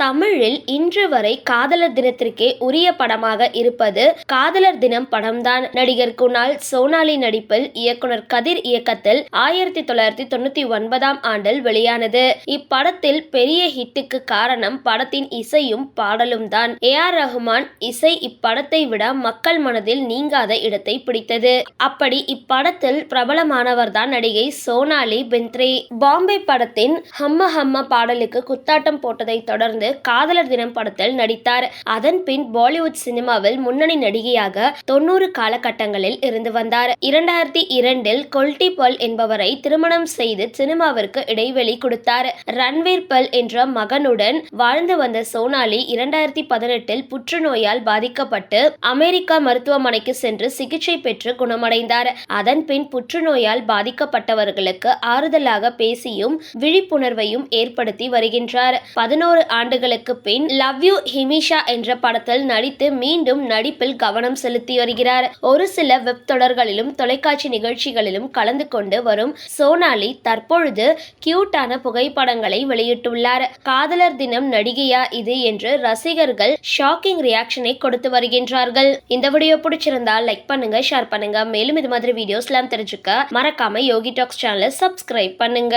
தமிழில் இன்று வரை காதலர் தினத்திற்கே உரிய படமாக இருப்பது காதலர் தினம் படம்தான். நடிகர் குணால் சோனாலி நடிப்பில் இயக்குனர் கதிர் இயக்கத்தில் ஆயிரத்தி தொள்ளாயிரத்தி தொண்ணூத்தி ஒன்பதாம் ஆண்டில் வெளியானது. இப்படத்தில் பெரிய ஹிட்டுக்கு காரணம் படத்தின் இசையும் பாடலும் தான். ஏ ஆர் ரஹ்மான் இசை இப்படத்தை விட மக்கள் மனதில் நீங்காத இடத்தை பிடித்தது. அப்படி இப்படத்தில் பிரபலமானவர் தான் நடிகை சோனாலி பெந்த்ரே. பாம்பே படத்தின் ஹம்ம ஹம்ம பாடலுக்கு குத்தாட்டம் போட்டதை தொடர்ந்து காதலர் தினம் படத்தில் நடித்தார். அதன் பின் பாலிவுட் சினிமாவில் முன்னணி நடிகையாக தொன்னூறு காலகட்டங்களில் இருந்து வந்தார். இரண்டாயிரத்தி இரண்டில் கொல்டி பல் என்பவரை திருமணம் செய்து சினிமாவிற்கு இடைவெளி கொடுத்தார். ரன்வீர் பல் என்ற மகனுடன் வாழ்ந்து வந்த சோனாலி இரண்டாயிரத்தி பதினெட்டில் புற்றுநோயால் பாதிக்கப்பட்டு அமெரிக்கா மருத்துவமனைக்கு சென்று சிகிச்சை பெற்று குணமடைந்தார். அதன் பின் புற்றுநோயால் பாதிக்கப்பட்டவர்களுக்கு ஆறுதலாக பேசியும் விழிப்புணர்வையும் ஏற்படுத்தி வருகின்றார். பதினோரு ஆண்டுகளுக்கு பின் லவ் யூ ஹிமிஷா என்ற படத்தில் நடித்து மீண்டும் நடிப்பில் கவனம் செலுத்தி வருகிறார். ஒரு சில வெப் தொடர்களிலும் தொலைக்காட்சி நிகழ்ச்சிகளிலும் கலந்து கொண்டு வரும் சோனாலி தற்பொழுது கியூட்டான புகைப்படங்களை வெளியிட்டுள்ளார். காதலர் தினம் நடிகையா இது என்று ரசிகர்கள் ஷாக்கிங் ரியாக்ஷனை கொடுத்து வருகின்றார்கள். இந்த வீடியோ பிடிச்சிருந்தா லைக் பண்ணுங்க ஷேர் பண்ணுங்க. மேலும் இது மாதிரி வீடியோஸ்லாம் தெரிஞ்சுக்க மறக்காம யோகி டாக்ஸ் சேனலை சப்ஸ்கிரைப் பண்ணுங்க.